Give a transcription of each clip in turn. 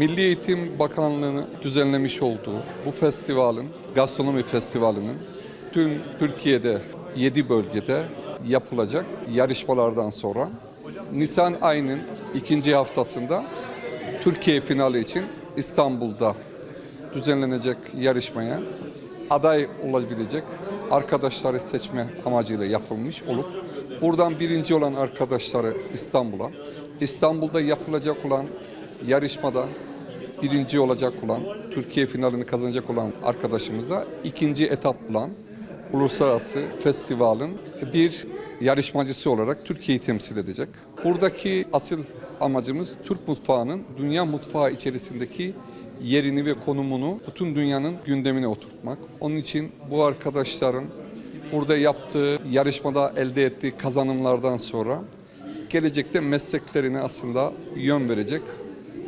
Milli Eğitim Bakanlığı'nın düzenlemiş olduğu bu festivalin, gastronomi festivalinin tüm Türkiye'de 7 bölgede yapılacak yarışmalardan sonra Nisan ayının ikinci haftasında Türkiye finali için İstanbul'da düzenlenecek yarışmaya aday olabilecek arkadaşları seçme amacıyla yapılmış olup buradan birinci olan arkadaşları İstanbul'a, İstanbul'da yapılacak olan yarışmada birinci olacak olan, Türkiye finalini kazanacak olan arkadaşımız da ikinci etap olan uluslararası festivalin bir yarışmacısı olarak Türkiye'yi temsil edecek. Buradaki asıl amacımız Türk mutfağının dünya mutfağı içerisindeki yerini ve konumunu bütün dünyanın gündemine oturtmak. Onun için bu arkadaşların burada yaptığı yarışmada elde ettiği kazanımlardan sonra gelecekte mesleklerine aslında yön verecek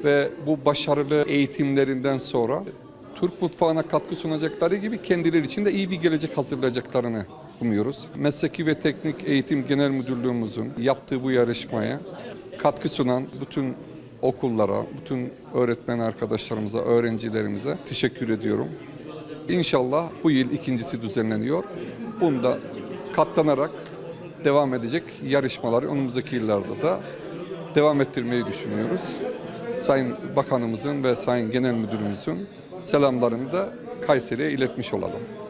ve bu başarılı eğitimlerinden sonra Türk mutfağına katkı sunacakları gibi kendileri için de iyi bir gelecek hazırlayacaklarını umuyoruz. Mesleki ve Teknik Eğitim Genel Müdürlüğümüzün yaptığı bu yarışmaya katkı sunan bütün okullara, bütün öğretmen arkadaşlarımıza, öğrencilerimize teşekkür ediyorum. İnşallah bu yıl ikincisi düzenleniyor. Bunda katlanarak devam edecek yarışmaları önümüzdeki yıllarda da devam ettirmeyi düşünüyoruz. Sayın Bakanımızın ve Sayın Genel Müdürümüzün selamlarını da Kayseri'ye iletmiş olalım.